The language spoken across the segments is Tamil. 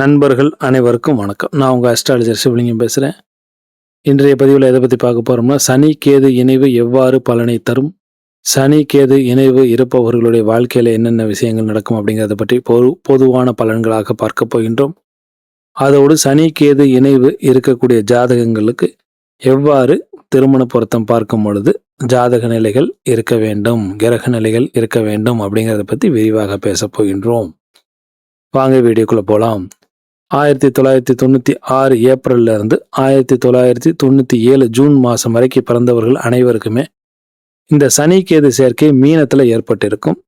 நண்பர்கள் அனைவருக்கும் வணக்கம். நான் உங்கள் அஸ்ட்ராலஜர் சிவலிங்கம் பேசுகிறேன் இன்றைய பதிவில் எதை பற்றி பார்க்க போகிறோம்னா சனி கேது இணைவு எவ்வாறு பலனை தரும்? சனி கேது இணைவு இருப்பவர்களுடைய வாழ்க்கையில் என்னென்ன விஷயங்கள் நடக்கும் அப்படிங்கிறத பற்றி பொது பொதுவான பலன்களாக பார்க்க போகின்றோம். அதோடு சனி கேது இணைவு இருக்கக்கூடிய ஜாதகங்களுக்கு எவ்வாறு திருமண பொருத்தம் பார்க்கும் பொழுது ஜாதக நிலைகள் இருக்க வேண்டும் கிரக நிலைகள் இருக்க வேண்டும் அப்படிங்கிறத பற்றி விரிவாக பேசப் போகின்றோம். வாங்க வீடியோக்குள்ளே போகலாம் ஆயிரத்தி தொள்ளாயிரத்தி தொண்ணூற்றி ஆறு ஏப்ரல்ல இருந்து ஆயிரத்தி தொள்ளாயிரத்தி தொண்ணூற்றி ஏழு ஜூன் மாதம் வரைக்கும் பிறந்தவர்கள் அனைவருக்குமே இந்த சனி கேது சேர்க்கை மீனத்தில் ஏற்பட்டிருக்கும்.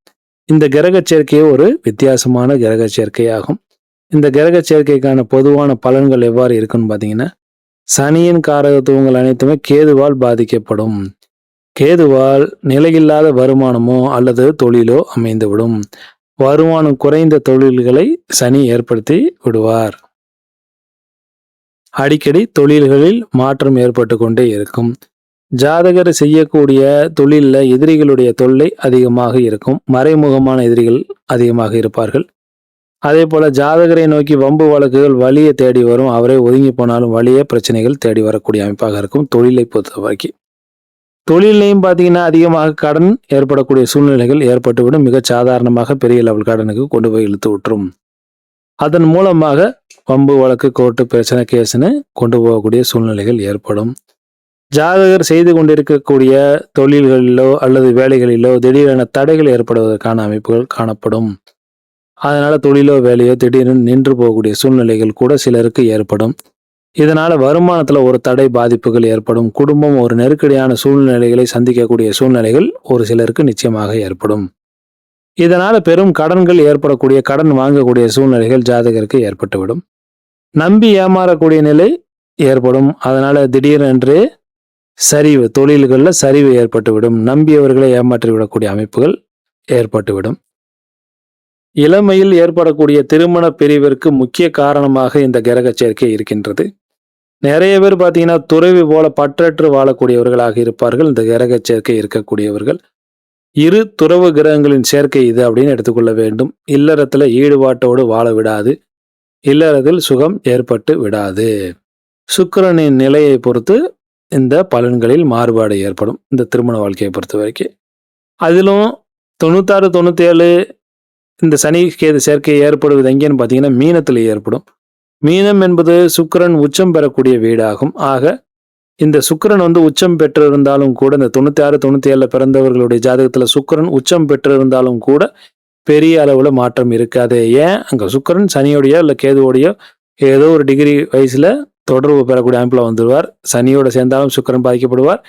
இந்த கிரக சேர்க்கையே ஒரு வித்தியாசமான கிரக சேர்க்கையாகும். இந்த கிரக சேர்க்கைக்கான பொதுவான பலன்கள் எவ்வாறு இருக்குன்னு பார்த்தீங்கன்னா சனியின் காரகத்துவங்கள் அனைத்துமே கேதுவால் பாதிக்கப்படும். கேதுவால் நிலையில்லாத வருமானமோ அல்லது தொழிலோ அமைந்துவிடும். வருமானம் குறைந்த தொழில்களை சனி ஏற்படுத்தி விடுவார். அடிக்கடி தொழில்களில் மாற்றம் ஏற்பட்டு கொண்டே இருக்கும். ஜாதகர் செய்யக்கூடிய தொழிலில் எதிரிகளுடைய தொல்லை அதிகமாக இருக்கும். மறைமுகமான எதிரிகள் அதிகமாக இருப்பார்கள். அதே போல ஜாதகரை நோக்கி வம்பு வழக்குகள் வழியை தேடி வரும். அவரை ஒதுங்கி போனாலும் வழியே பிரச்சனைகள் தேடி வரக்கூடிய அமைப்பாக இருக்கும். தொழிலை பொறுத்த வரைக்கும் தொழிலையும் பார்த்தீங்கன்னா அதிகமாக கடன் ஏற்படக்கூடிய சூழ்நிலைகள் ஏற்பட்டுவிடும். மிக சாதாரணமாக பெரிய லெவல் கடனுக்கு கொண்டு போய் இழுத்து விட்டுரும். அதன் மூலமாக வம்பு வழக்கு கோர்ட்டு பிரச்சனை கேஸ்னு கொண்டு போகக்கூடிய சூழ்நிலைகள் ஏற்படும். ஜாதகர் செய்து கொண்டிருக்கக்கூடிய தொழில்களிலோ அல்லது வேலைகளிலோ திடீரென தடைகள் ஏற்படுவதற்கான அமைப்புகள் காணப்படும். அதனால் தொழிலோ வேலையோ திடீரென நின்று போகக்கூடிய சூழ்நிலைகள் கூட சிலருக்கு ஏற்படும். இதனால வருமானத்துல ஒரு தடை பாதிப்புகள் ஏற்படும். குடும்பம் ஒரு நெருக்கடியான சூழ்நிலைகளை சந்திக்கக்கூடிய சூழ்நிலைகள் ஒரு சிலருக்கு நிச்சயமாக ஏற்படும். இதனால பெரும் கடன்கள் ஏற்படக்கூடிய கடன் வாங்கக்கூடிய சூழ்நிலைகள் ஜாதகருக்கு ஏற்பட்டுவிடும். நம்பி ஏமாறக்கூடிய நிலை ஏற்படும். அதனால திடீரென்று சரிவு தொழில்களில் சரிவு ஏற்பட்டுவிடும். நம்பியவர்களை ஏமாற்றி விடக்கூடிய அமைப்புகள் ஏற்பட்டுவிடும். இளமையில் ஏற்படக்கூடிய திருமண பிரிவிற்கு முக்கிய காரணமாக இந்த கிரக சேர்க்கை இருக்கின்றது. நிறைய பேர் பார்த்தீங்கன்னா துறவி போல பற்றற்று வாழக்கூடியவர்களாக இருப்பார்கள். இந்த கிரக சேர்க்கை இருக்கக்கூடியவர்கள். இரு துறவு கிரகங்களின் சேர்க்கை இது அப்படின்னு எடுத்துக்கொள்ள வேண்டும். இல்லறத்தில் ஈடுபாட்டோடு வாழ விடாது. இல்லறத்தில் சுகம் ஏற்பட்டு விடாது. சுக்கிரனின் நிலையை பொறுத்து இந்த பலன்களில் மாறுபாடு ஏற்படும். இந்த திருமண வாழ்க்கையை பொறுத்த வரைக்கும். அதிலும் தொண்ணூத்தாறு தொண்ணூற்றேழு இந்த சனி கேது சேர்க்கை ஏற்படுவது எங்கேன்னு பார்த்தீங்கன்னா மீனத்தில் ஏற்படும். மீனம் என்பது சுக்கிரன் உச்சம் பெறக்கூடிய வீடாகும். ஆக இந்த சுக்கிரன் வந்து உச்சம் பெற்றிருந்தாலும் கூட இந்த தொண்ணூத்தி ஆறு தொண்ணூத்தி ஏழுல பிறந்தவர்களுடைய ஜாதகத்துல சுக்கிரன் உச்சம் பெற்றிருந்தாலும் கூட பெரிய அளவுல மாற்றம் இருக்காது. ஏன்? அங்க சுக்கிரன் சனியோடையோ இல்ல கேதுவோடையோ ஏதோ ஒரு டிகிரி வயசுல தொடர்பு பெறக்கூடிய அமைப்புல வந்துடுவார் சனியோட சேர்ந்தாலும் சுக்கிரன் பாதிக்கப்படுவார்.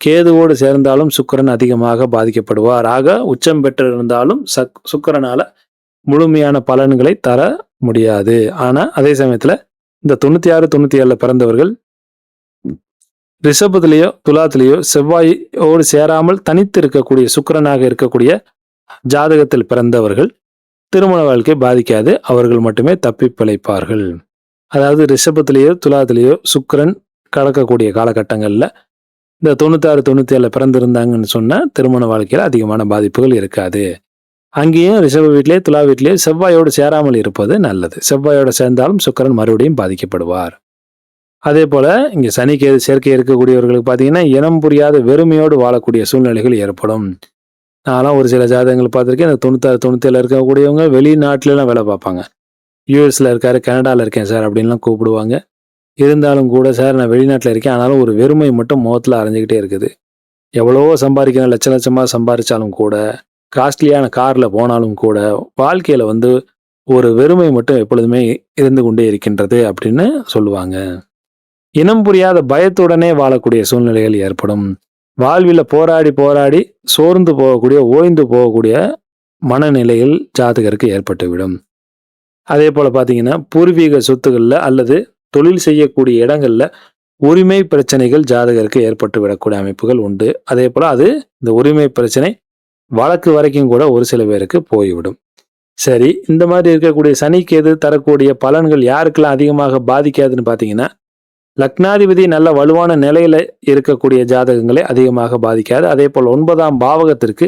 கேதுவோடு சேர்ந்தாலும் சுக்கிரன் அதிகமாக பாதிக்கப்படுவார். ஆக உச்சம் பெற்றிருந்தாலும் சக் சுக்கிரனால முழுமையான பலன்களை தர முடியாது. ஆனால் அதே சமயத்தில் இந்த தொண்ணூற்றி ஆறு தொண்ணூற்றி ஏழில் பிறந்தவர்கள் ரிஷபத்திலேயோ துலாத்திலேயோ செவ்வாயோடு சேராமல் தனித்து இருக்கக்கூடிய சுக்கரனாக இருக்கக்கூடிய ஜாதகத்தில் பிறந்தவர்கள் திருமண வாழ்க்கை பாதிக்காது. அவர்கள் மட்டுமே தப்பி பிழைப்பார்கள். அதாவது ரிஷபத்திலேயோ துலாத்திலேயோ சுக்கரன் கடக்கக்கூடிய காலகட்டங்களில் இந்த தொண்ணூத்தாறு தொண்ணூத்தி ஏழில் பிறந்திருந்தாங்கன்னு சொன்னால் திருமண வாழ்க்கையில் அதிகமான பாதிப்புகள் இருக்காது. அங்கேயும் ரிஷப வீட்டிலே துலா வீட்டிலே செவ்வாயோடு சேராமல் இருப்பது நல்லது. செவ்வாயோடு சேர்ந்தாலும் சுக்கரன் மறுபடியும் பாதிக்கப்படுவார். அதே போல இங்கே சனிக்கேது சேர்க்கை இருக்கக்கூடியவர்களுக்கு பார்த்தீங்கன்னா இனம் புரியாத வெறுமையோடு வாழக்கூடிய சூழ்நிலைகள் ஏற்படும். நான்லாம் ஒரு சில ஜாதகங்கள் பார்த்துருக்கேன். இந்த தொண்ணூத்தாறு தொண்ணூத்தேழில் இருக்கக்கூடியவங்க வெளிநாட்டிலலாம் வேலை பார்ப்பாங்க. யூஎஸில் இருக்காரு கனடாவில் இருக்கேன் சார் அப்படின்லாம் கூப்பிடுவாங்க. இருந்தாலும் கூட சார் நான் வெளிநாட்டில் இருக்கேன். ஆனாலும் ஒரு வெறுமை மட்டும் முகத்தில் அரைஞ்சிக்கிட்டே இருக்குது. எவ்வளவோ சம்பாதிக்கணும் லட்ச லட்சமாக சம்பாதிச்சாலும் கூட. காஸ்ட்லியான காரில் போனாலும் கூட வாழ்க்கையில் வந்து ஒரு வெறுமை மட்டும் எப்பொழுதுமே இருந்து கொண்டே இருக்கின்றது அப்படின்னு சொல்லுவாங்க. இனம் புரியாத பயத்துடனே வாழக்கூடிய சூழ்நிலைகள் ஏற்படும். வாழ்வில் போராடி போராடி சோர்ந்து போகக்கூடிய ஓய்ந்து போகக்கூடிய மனநிலையில் ஜாதகருக்கு ஏற்பட்டுவிடும். அதே போல் பார்த்தீங்கன்னா பூர்வீக சொத்துகளில் அல்லது தொழில் செய்யக்கூடிய இடங்களில் உரிமை பிரச்சனைகள் ஜாதகருக்கு ஏற்பட்டு விடக்கூடிய அமைப்புகள் உண்டு. அதே போல் அது இந்த உரிமை பிரச்சனை வழக்கு வரைக்கும் கூட ஒரு சில பேருக்கு போய்விடும். சரி இந்த மாதிரி இருக்கக்கூடிய சனிக்கு எது தரக்கூடிய பலன்கள் யாருக்கெல்லாம் அதிகமாக பாதிக்காதுன்னு பார்த்தீங்கன்னா லக்னாதிபதி நல்ல வலுவான நிலையில இருக்கக்கூடிய ஜாதகங்களை அதிகமாக பாதிக்காது. அதே போல் ஒன்பதாம் பாவகத்திற்கு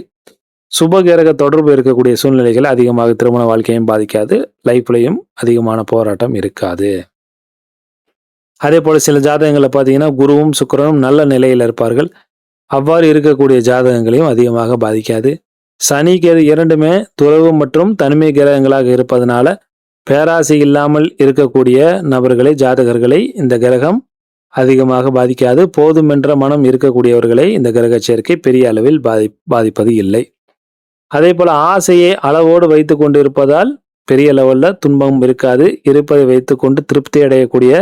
சுபகிரக தொடர்பு இருக்கக்கூடிய சூழ்நிலைகள் அதிகமாக திருமண வாழ்க்கையும் பாதிக்காது. லைஃப்லையும் அதிகமான போராட்டம் இருக்காது. அதே போல் சில ஜாதகங்களை பார்த்தீங்கன்னா குருவும் சுக்கரனும் நல்ல நிலையில் இருப்பார்கள். அவ்வாறு இருக்கக்கூடிய ஜாதகங்களையும் அதிகமாக பாதிக்காது. சனி கேது இரண்டுமே துறவு மற்றும் தனிமை கிரகங்களாக இருப்பதனால பேராசை இல்லாமல் இருக்கக்கூடிய நபர்களை ஜாதகர்களை இந்த கிரகம் அதிகமாக பாதிக்காது. போதும் என்ற மனம் இருக்கக்கூடியவர்களை இந்த கிரக சேர்க்கை பெரிய அளவில் பாதி பாதிப்பது இல்லை. அதே போல் ஆசையை அளவோடு வைத்து கொண்டு இருப்பதால் பெரிய லெவலில் துன்பம் இருக்காது. இருப்பதை வைத்துக்கொண்டு திருப்தி அடையக்கூடிய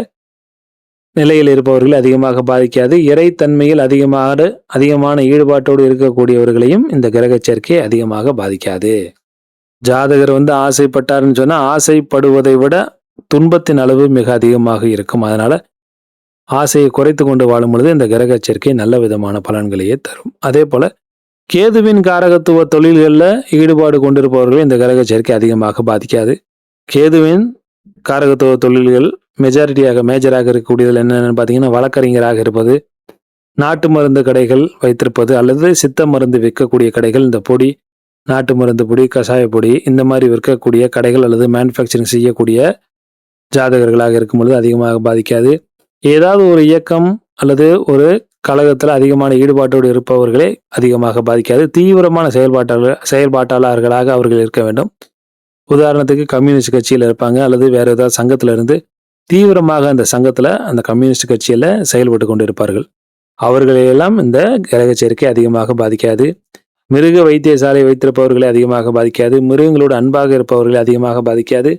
நிலையில் இருப்பவர்கள் அதிகமாக பாதிக்காது. இறைத்தன்மையில் அதிகமாக அதிகமான ஈடுபாட்டோடு இருக்கக்கூடியவர்களையும் இந்த கிரக சேர்க்கை அதிகமாக பாதிக்காது. ஜாதகர் வந்து ஆசைப்பட்டாருன்னு சொன்னால் ஆசைப்படுவதை விட துன்பத்தின் அளவு மிக அதிகமாக இருக்கும். அதனால் ஆசையை குறைத்து கொண்டு வாழும் பொழுது இந்த கிரக சேர்க்கை நல்ல விதமான பலன்களையே தரும். அதே போல் கேதுவின் காரகத்துவ தொழில்களில் ஈடுபாடு கொண்டிருப்பவர்கள் இந்த கிரக சேர்க்கை அதிகமாக பாதிக்காது. கேதுவின் காரகத்துவ தொழில்கள் மெஜாரிட்டியாக மேஜராக இருக்கக்கூடியதில் என்னென்னு பார்த்தீங்கன்னா வழக்கறிஞராக இருப்பது நாட்டு மருந்து கடைகள் வைத்திருப்பது அல்லது சித்த மருந்து விற்கக்கூடிய கடைகள் இந்த பொடி நாட்டு மருந்து பொடி கஷாய பொடி இந்த மாதிரி விற்கக்கூடிய கடைகள் அல்லது மேனுஃபேக்சரிங் செய்யக்கூடிய ஜாதகர்களாக இருக்கும் பொழுது அதிகமாக பாதிக்காது. ஏதாவது ஒரு இயக்கம் அல்லது ஒரு கழகத்தில் அதிகமான ஈடுபாட்டோடு இருப்பவர்களே அதிகமாக பாதிக்காது. தீவிரமான செயல்பாட்டாளர் செயல்பாட்டாளர்களாக அவர்கள் இருக்க வேண்டும். உதாரணத்துக்கு கம்யூனிஸ்ட் கட்சியில் இருப்பாங்க அல்லது வேறு ஏதாவது சங்கத்தில் இருந்து தீவிரமாக அந்த சங்கத்தில் அந்த கம்யூனிஸ்ட் கட்சியில் செயல்பட்டு கொண்டு இருப்பார்கள் அவர்களையெல்லாம் இந்த கிரக சேர்க்கை அதிகமாக பாதிக்காது. மிருக வைத்தியசாலை வைத்திருப்பவர்களை அதிகமாக பாதிக்காது. மிருகங்களோடு அன்பாக இருப்பவர்களை அதிகமாக பாதிக்காது.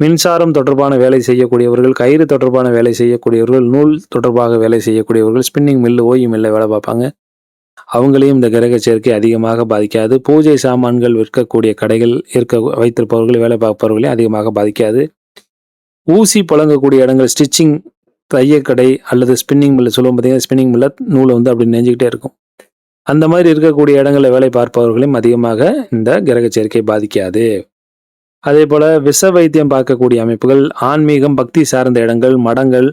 மின்சாரம் தொடர்பான வேலை செய்யக்கூடியவர்கள் கயிறு தொடர்பான வேலை செய்யக்கூடியவர்கள் நூல் தொடர்பாக வேலை செய்யக்கூடியவர்கள் ஸ்பின்னிங் மில்லு ஓய்வு மில்லை வேலை பார்ப்பாங்க. அவங்களையும் இந்த கிரக சேர்க்கை அதிகமாக பாதிக்காது. பூஜை சாமான்கள் விற்கக்கூடிய கடைகள் இருக்க வைத்திருப்பவர்கள் வேலை பார்ப்பவர்களையும் அதிகமாக பாதிக்காது. ஊசி புழங்கக்கூடிய இடங்கள் ஸ்டிச்சிங் தையக்கடை அல்லது ஸ்பின்னிங் மில்லு சொல்லுவோம் பார்த்தீங்கன்னா ஸ்பின்னிங் மில்ல நூலை வந்து அப்படி நெஞ்சுக்கிட்டே இருக்கும். அந்த மாதிரி இருக்கக்கூடிய இடங்களில் வேலை பார்ப்பவர்களையும் அதிகமாக இந்த கிரக சேர்க்கை பாதிக்காது. அதே போல் விஷ வைத்தியம் பார்க்கக்கூடிய அமைப்புகள் ஆன்மீகம் பக்தி சார்ந்த இடங்கள் மடங்கள்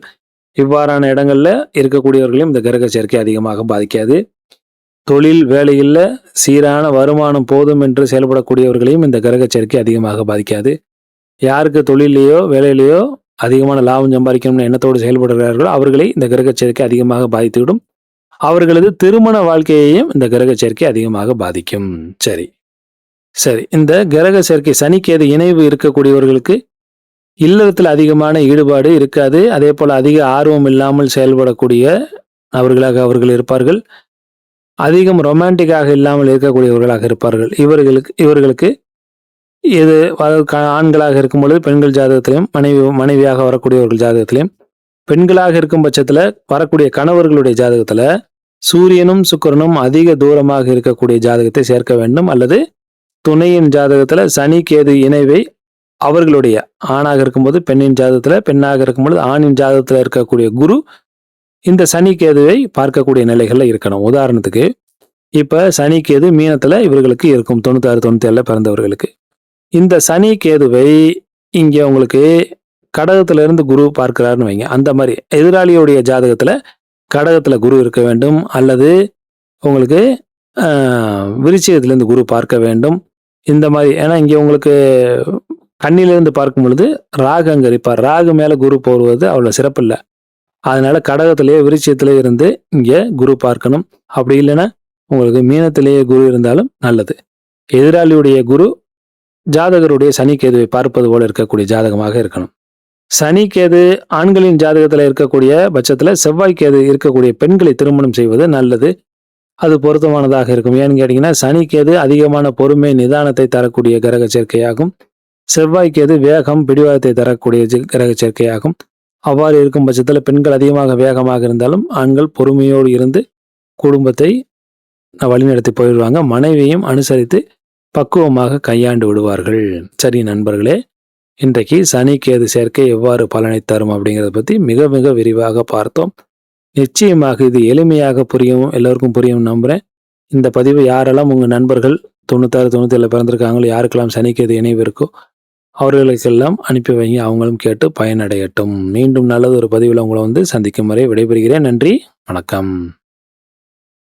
இவ்வாறான இடங்களில் இருக்கக்கூடியவர்களையும் இந்த கிரக சேர்க்கை அதிகமாக பாதிக்காது. தொழில் வேலையில் சீரான வருமானம் போதும் என்று செயல்படக்கூடியவர்களையும் இந்த கிரக சேர்க்கை அதிகமாக பாதிக்காது. யாருக்கு தொழிலையோ வேலையிலையோ அதிகமான லாபம் சம்பாதிக்கணும்னு எண்ணத்தோடு செயல்படுகிறார்களோ அவர்களை இந்த கிரக சேர்க்கை அதிகமாக பாதித்துவிடும். அவர்களது திருமண வாழ்க்கையையும் இந்த கிரக சேர்க்கை அதிகமாக பாதிக்கும். சரி. சரி. இந்த கிரக சேர்க்கை சனிக்கேது இணைவு இருக்கக்கூடியவர்களுக்கு இல்லறத்தில் அதிகமான ஈடுபாடு இருக்காது. அதே போல் அதிக ஆர்வம் இல்லாமல் செயல்படக்கூடிய அவர்களாக அவர்கள் இருப்பார்கள். அதிகம் ரொமான்டிக்காக இல்லாமல் இருக்கக்கூடியவர்களாக இருப்பார்கள். இவர்களுக்கு இவர்களுக்கு இது ஆண்களாக இருக்கும் பொழுது பெண்கள் ஜாதகத்திலையும் மனைவி மனைவியாக வரக்கூடியவர்கள் ஜாதகத்திலையும் பெண்களாக இருக்கும் பட்சத்தில் வரக்கூடிய கணவர்களுடைய ஜாதகத்தில் சூரியனும் சுக்கிரனும் அதிக தூரமாக இருக்கக்கூடிய ஜாதகத்தை சேர்க்க வேண்டும். அல்லது துணையின் ஜாதகத்தில் சனி கேது இணைவை அவர்களுடைய ஆணாக இருக்கும்போது பெண்ணின் ஜாதகத்தில் பெண்ணாக இருக்கும்பொழுது ஆணின் ஜாதகத்தில் இருக்கக்கூடிய குரு இந்த சனி கேதுவை பார்க்கக்கூடிய நிலைகளில் இருக்கணும். உதாரணத்துக்கு இப்போ சனி கேது மீனத்தில் இவர்களுக்கு இருக்கும் தொண்ணூத்தாறு தொண்ணூற்றி ஏழில் பிறந்தவர்களுக்கு. இந்த சனி கேதுவை இங்கே உங்களுக்கு கடகத்துல இருந்து குரு பார்க்கிறாருன்னு வைங்க. அந்த மாதிரி எதிராளியுடைய ஜாதகத்தில் கடகத்தில் குரு இருக்க வேண்டும். அல்லது உங்களுக்கு ஆஹ், குரு பார்க்க வேண்டும். இந்த மாதிரி ஏன்னா இங்கே உங்களுக்கு கண்ணிலிருந்து பார்க்கும் பொழுது ராகு அங்கே இருப்பார். ராகு மேலே குரு போடுவது அவ்வளோ சிறப்பு இல்லை அதனால கடகத்திலேயே விருச்சியத்திலே இருந்து இங்கே குரு பார்க்கணும். அப்படி இல்லைன்னா உங்களுக்கு மீனத்திலேயே குரு இருந்தாலும் நல்லது. எதிராளியுடைய குரு ஜாதகருடைய சனிக்கேதுவை பார்ப்பது போல இருக்கக்கூடிய ஜாதகமாக இருக்கணும். சனி கேது ஆண்களின் ஜாதகத்தில் இருக்கக்கூடிய பட்சத்தில் செவ்வாய்க்கேது இருக்கக்கூடிய பெண்களை திருமணம் செய்வது நல்லது. அது பொருத்தமானதாக இருக்கும். ஏன்னு கேட்டிங்கன்னா சனிக்கேது அதிகமான பொறுமை நிதானத்தை தரக்கூடிய கிரக சேர்க்கையாகும். செவ்வாய்க்கேது வேகம் பிடிவாதத்தை தரக்கூடிய கிரக சேர்க்கையாகும். அவ்வாறு இருக்கும் பட்சத்தில் பெண்கள் அதிகமாக வேகமாக இருந்தாலும் ஆண்கள் பொறுமையோடு இருந்து குடும்பத்தை வழிநடத்தி போயிடுவாங்க. மனைவியையும் அனுசரித்து பக்குவமாக கையாண்டு விடுவார்கள். சரி நண்பர்களே இன்றைக்கு சனி கேது சேர்க்கை எவ்வாறு பலனை தரும் அப்படிங்கிறத பற்றி மிக மிக விரிவாக பார்த்தோம். நிச்சயமாக இது எளிமையாக புரியும் எல்லோருக்கும் புரியும் நம்புகிறேன் இந்த பதிவு யாரெல்லாம் உங்கள் நண்பர்கள் தொண்ணூத்தாறு தொண்ணூத்தி பிறந்திருக்காங்களோ யாருக்கெல்லாம் சனிக்கேது இணைவு இருக்கோ அவர்களுக்கெல்லாம் அனுப்பி வைங்க அவங்களும் கேட்டு பயனடையட்டும். மீண்டும் நல்லது ஒரு பதிவில் உங்களை வந்து சந்திக்கும் வரை விடைபெறுகிறேன். நன்றி வணக்கம்.